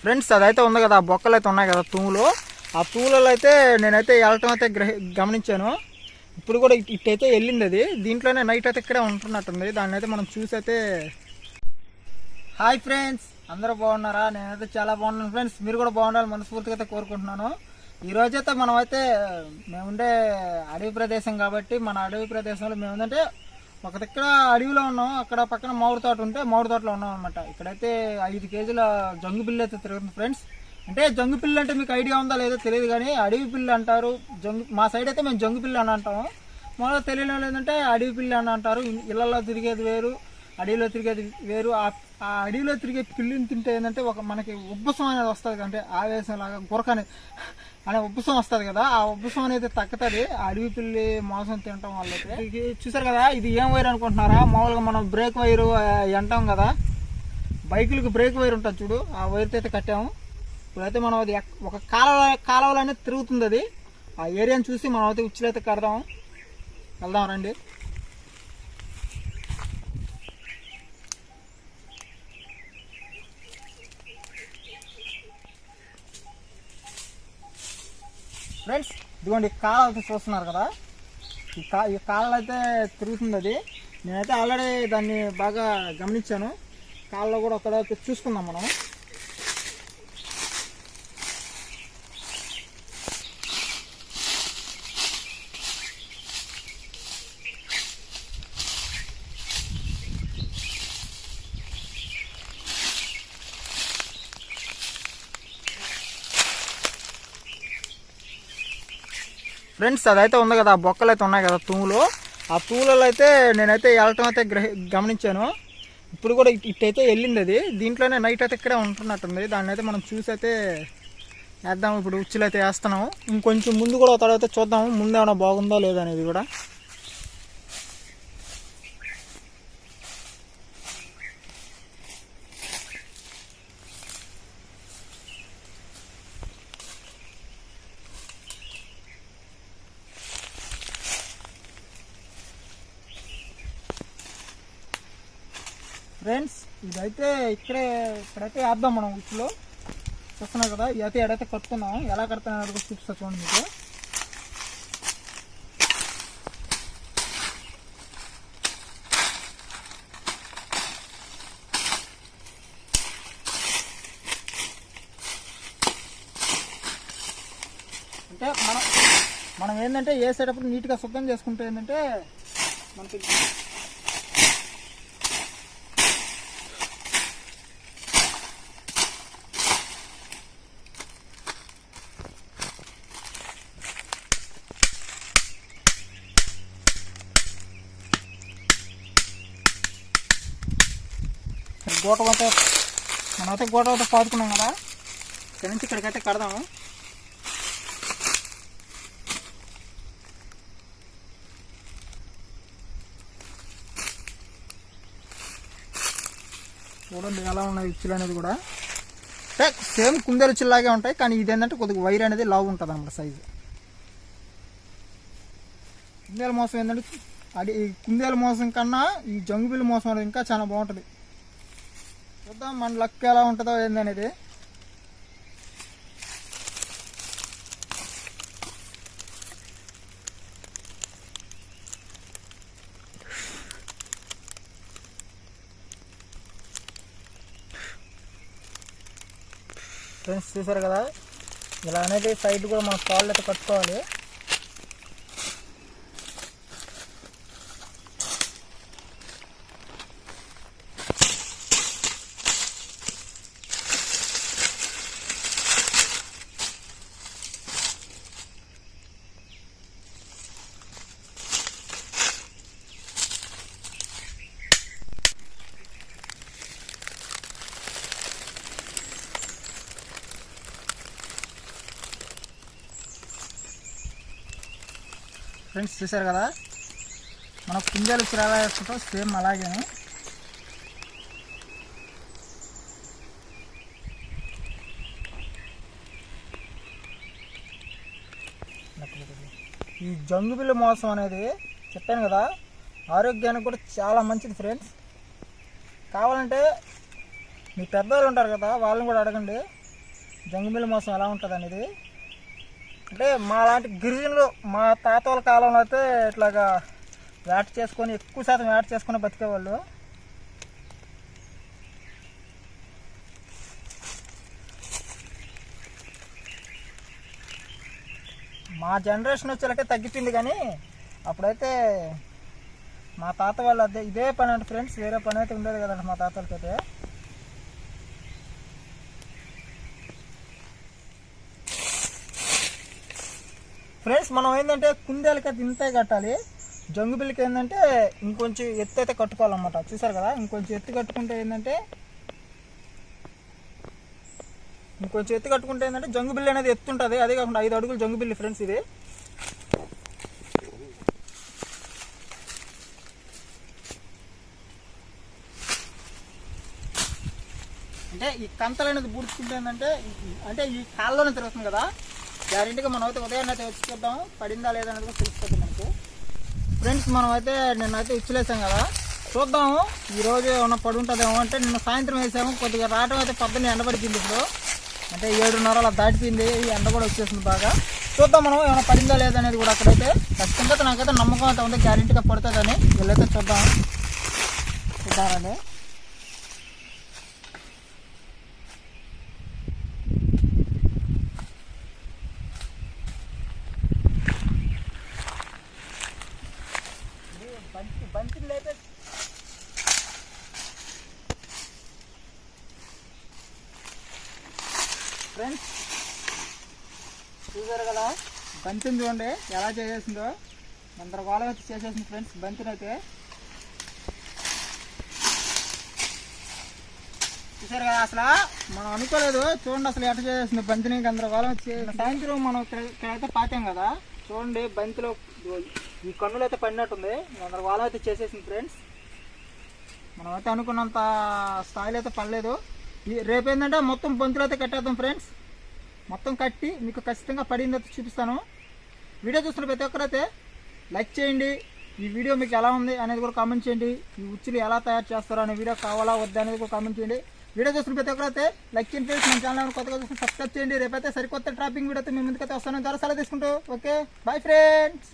Friends అదైతే ఉంది కదా ఆ బొక్కలు అయితే ఉన్నాయి కదా తూములు. ఆ తూములలో అయితే నేనైతే వెళ్ళటం అయితే గ్రహి గమనించాను. ఇప్పుడు కూడా ఇట్- ఇట్టయితే వెళ్ళింది అది. దీంట్లోనే నైట్ అయితే ఇక్కడే ఉంటున్నట్టుంది. దాన్ని అయితే మనం చూసి అయితే హాయ్ ఫ్రెండ్స్ అందరూ బాగున్నారా? నేనైతే చాలా బాగున్నాను ఫ్రెండ్స్. మీరు కూడా బాగుండాలని మనస్ఫూర్తిగా అయితే కోరుకుంటున్నాను. ఈ రోజైతే మనం అయితే మేముండే అడవి ప్రదేశం కాబట్టి మన అడవి ప్రదేశంలో మేముందంటే ఒక దగ్గర అడవిలో ఉన్నాం అక్కడ పక్కన మామిడి తోట ఉంటే మామిడి తోటలో ఉన్నాం అనమాట ఇక్కడైతే ఐదు కేజీల జంగు పిల్లి అయితే తిరుగుతుంది ఫ్రెండ్స్. అంటే జంగు పిల్లి అంటే మీకు ఐడియా ఉందా లేదో తెలియదు కానీ అడవి పిల్లి అంటారు. జంగు మా సైడ్ అయితే మేము జంగు పిల్లి అని అంటాము. మామూలుగా తెలియని వాళ్ళు ఏంటంటే అడవి పిల్లి అని అంటారు. ఇళ్ళలో తిరిగేది వేరు అడవిలో తిరిగేది వేరు. ఆ ఆ అడవిలో తిరిగే పిల్లిని తింటే ఏంటంటే ఒక మనకి ఉబ్బసం అనేది వస్తుంది అంటే ఆవేశం లాగా గురక అనేది. అనే ఉబ్బుసం వస్తుంది కదా ఆ ఉబ్బుసం అనేది తక్కుతుంది ఆ అడవి పిల్లి మాంసం తినటం వల్ల అయితే. ఇది చూసారు కదా ఇది ఏం వైర్ అనుకుంటున్నారా? మామూలుగా మనం బ్రేక్ వైరు అంటాం కదా. బైకులకు బ్రేక్ వైర్ ఉంటుంది చూడు ఆ వైర్తో అయితే కట్టాము. ఇప్పుడైతే మనం అది ఒక కాలువ కాలువలో అనేది తిరుగుతుంది అది. ఆ ఏరియాని చూసి మనం అయితే ఉచ్చులైతే కడదాము. కడదాం వెళ్దాం రండి. ఫ్రెండ్స్ ఇదిగోండి కాలు అయితే చూస్తున్నారు కదా? ఈ కా ఈ కాళ్ళు అయితే తిరుగుతుంది అది. నేనైతే ఆల్రెడీ దాన్ని బాగా గమనించాను. కాళ్ళలో కూడా ఒకడైతే చూసుకుందాం మనం. ఫ్రెండ్స్ అదైతే ఉంది కదా ఆ బొక్కలు అయితే ఉన్నాయి కదా తూములు. ఆ తూములలో అయితే నేనైతే వెళ్ళటం అయితే గ్రహి గమనించాను. ఇప్పుడు కూడా ఇట్టయితే వెళ్ళింది అది. దీంట్లోనే నైట్ అయితే ఇక్కడే ఉంటున్నట్టుంది. దాన్ని అయితే మనం చూసి అయితే వేద్దాం. ఇప్పుడు ఉచ్చులు అయితే వేస్తున్నాము. ఇంకొంచెం ముందు కూడా తర్వాత చూద్దాము. ముందు ఏమైనా బాగుందో లేదనేది అనేది కూడా. ఫ్రెండ్స్ ఇదైతే ఇక్కడే ఇక్కడైతే వేద్దాం మనం ఉచ్చులో చూస్తున్నారు కదా ఇదైతే ఎడైతే కడుతున్నాం ఎలా కడుతున్నాం కూడా చూపిస్తా చూడండి మీకు. అంటే మనం మనం ఏంటంటే వేసేటప్పుడు నీట్గా శుభ్రం చేసుకుంటే ఏంటంటే మనకి గోట అయితే మనమైతే గోట అయితే పాదుకున్నాం కదా. ఇక్కడ నుంచి ఇక్కడికైతే కడదాము. చూడండి ఎలా ఉన్నాయి ఇచ్చులు అనేది కూడా. అంటే సేమ్ కుందేలు చిల్లాగే ఉంటాయి కానీ ఇది ఏంటంటే కొద్దిగా వైర్ అనేది లావు ఉంటుంది అన్నమాట సైజు కుందేల మోసం ఏంటంటే అది ఈ మోసం కన్నా ఈ జంగుబిల్లి మోసం అనేది ఇంకా చాలా బాగుంటుంది. చూద్దాం మన లక్ ఎలా ఉంటుందో ఏందనేది. ఫ్రెండ్స్ చూసారు కదా? ఇలా అనేది సైడ్ కూడా మన కాళ్ళు అయితే కట్టుకోవాలి. ఫ్రెండ్స్ చూసారు కదా? మన కుందేలు చిరాలా సేమ్ అలాగే ఈ జంగుబిల్లి మోసం అనేది చెప్పాను కదా ఆరోగ్యానికి కూడా చాలా మంచిది ఫ్రెండ్స్. కావాలంటే మీ పెద్దవాళ్ళు ఉంటారు కదా వాళ్ళని కూడా అడగండి. జంగిమిల్లి మోసం ఎలా ఉంటుంది అనేది అంటే మా లాంటి గిరిజనులు మా తాత వాళ్ళ కాలంలో అయితే ఇట్లాగా వేట చేసుకొని ఎక్కువ శాతం వేట చేసుకొని బతికేవాళ్ళు. మా జనరేషన్ వచ్చేలాకే తగ్గిపోయింది కానీ అప్పుడైతే మా తాత వాళ్ళు అదే ఇదే పని అంటే ఫ్రెండ్స్ వేరే పని అయితే ఉండేది కదండి మా తాతలకైతే ఫ్రెండ్స్ మనం ఏంటంటే కుందేలకి అయితే ఇంతే కట్టాలి. జంగు బిల్లికి ఏంటంటే ఇంకొంచెం ఎత్తు అయితే కట్టుకోవాలన్నమాట. చూసారు కదా? ఇంకొంచెం ఎత్తు కట్టుకుంటే ఏంటంటే ఇంకొంచెం ఎత్తు కట్టుకుంటే ఏంటంటే జంగు బిల్లు అనేది ఎత్తుంటుంది అదే కాకుండా ఐదు అడుగులు జంగు బిల్లి ఫ్రెండ్స్ ఇది. అంటే ఈ కంతలు అనేది పూడ్చుకుంటే ఏంటంటే అంటే ఈ కాళ్ళలోనే తిరుగుతుంది కదా? గ్యారెంటీగా మనం అయితే ఉదయాన్నే అయితే వచ్చి చూద్దాం పడిందా లేదా అనేది కూడా తెలిసిపోతుంది మనకు. ఫ్రెండ్స్ మనం అయితే నిన్నైతే ఇచ్చలేసాం కదా. చూద్దాము. ఈరోజు ఏమన్నా పడి ఉంటుందేమో అంటే నిన్న సాయంత్రం వేసాము. కొద్దిగా రావడం అయితే పొద్దున్న ఎండబడిపోయింది ఇప్పుడు. అంటే ఏడున్నర అలా దాటిపోయింది. ఈ ఎండ కూడా వచ్చేసింది బాగా. చూద్దాం మనం ఏమైనా పడిందా లేదా అనేది కూడా అక్కడైతే. ఖచ్చితంగా నాకైతే నమ్మకం అయితే ఉంది. గ్యారెంటీగా పడుతుందని. వీళ్ళైతే చూద్దాం. చూద్దామండి బంతి లేపే ఫ్రెండ్స్ చూసారు కదా? బంతిని చూడండి ఎలా చేసేసిందో. గందరగోళం వచ్చి చేసేసింది ఫ్రెండ్స్ బంతిని అయితే. చూసారు కదా అసలు? మనం అనుకోలేదు చూడండి అసలు ఎట్ట చేసేసింది బంతిని గందరగోళం వచ్చి సాయంత్రం మనం ఇక్కడ ఇక్కడైతే పాతాం కదా? చూడండి బంతిలో ఈ కన్నులు అయితే పడినట్టుంది. వాళ్ళ అయితే చేసేసింది ఫ్రెండ్స్ మనం అయితే అనుకున్నంత స్థాయిలో అయితే పడలేదు. ఈ- రేపు ఏంటంటే మొత్తం బొంతులు అయితే కట్టేద్దాం ఫ్రెండ్స్ మొత్తం కట్టి మీకు ఖచ్చితంగా పడింది అయితే చూపిస్తాను. వీడియో చూస్తున్న ప్రతి ఒక్కరైతే లైక్ చేయండి. ఈ వీడియో మీకు ఎలా ఉంది అనేది కూడా కామెంట్ చేయండి. ఈ ఉచ్చులు ఎలా తయారు చేస్తారో అనే వీడియో కావాలా వద్దా అనేది కూడా కామెంట్ చేయండి. వీడియో చూస్తున్న ప్రతి ఒక్కరైతే లైక్ చేయండి ఫ్రెండ్స్ మన ఛానల్ కొత్తగా చూసి సబ్స్క్రైబ్ చేయండి. రేపైతే సరికొత్త ట్రాపింగ్ వీడియోతో మీ ముందుకైతే వస్తాను ద్వారా సలహా తీసుకుంటూ. Okay bye friends